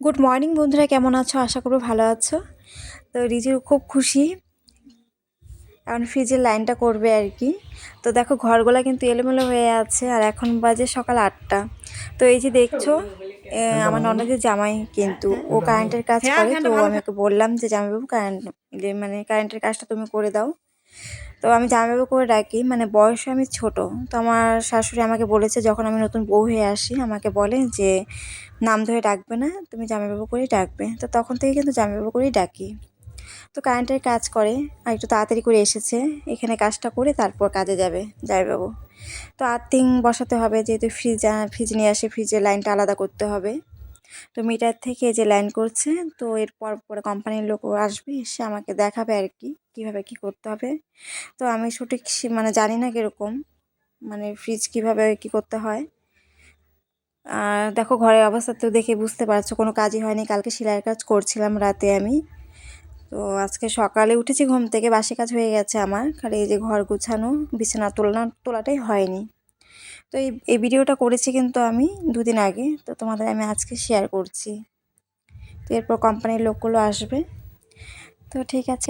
Good morning বন্ধুরা কেমন আছো? আশা করব ভালো আছো। তো রিজু খুব খুশি। এখন ফ্রিজের লাইনটা করবে আর কি। তো দেখো ঘরগুলো কিন্তু এলোমেলো হয়ে আছে আর এখন বাজে সকাল আটটা। তো এই যে দেখছ আমার ননদের জামাই কিন্তু ও কারেন্টের কাজ করে তো আমি ওকে বললাম যে জামাইবাবু কারেন্ট মানে কারেন্টের কাজটা তুমি করে দাও। তো আমি জামাইবাবু করে ডাকি মানে বয়সে আমি ছোট তো আমার শাশুড়ি আমাকে বলেছে যখন আমি নতুন বউ হয়ে আসি আমাকে বলে যে নাম ধরে ডাকবে না, তুমি জামাইবাবু করেই ডাকবে। তো তখন থেকে কিন্তু জামাইবাবু করেই ডাকি। তো কারেন্টের কাজ করে, আর একটু তাড়াতাড়ি করে এসেছে। এখানে কাজটা করে তারপর কাজে যাবে জামাইবাবু। তো আর্থিং বসাতে হবে, যেহেতু ফ্রিজ ফ্রিজ নিয়ে আসে ফ্রিজের লাইনটা আলাদা করতে হবে। তো মিটার থেকে যে লাইন করছে, তো এরপর পরে কোম্পানির লোক আসবে, এসে আমাকে দেখাবে আর কি, কীভাবে কী করতে হবে। তো আমি সঠিক মানে জানি না কীরকম মানে ফ্রিজ কীভাবে কী করতে হয়। দেখো ঘরের অবস্থা তো দেখে বুঝতে পারছ, কোনো কাজই হয়নি। কালকে সেলাইয়ের কাজ করছিলাম রাতে আমি। তো আজকে সকালে উঠেছি ঘুম থেকে, বাসি কাজ হয়ে গেছে আমার। খালি এই যে ঘর গুছানো, বিছানা তোলা তোলাটাই হয়নি। তো এই এই ভিডিওটা করেছি কিন্তু আমি দুদিন আগে। তো তোমাদের আমি আজকে শেয়ার করছি। তো এরপর কোম্পানির লোকগুলো আসবে। তো ঠিক আছে।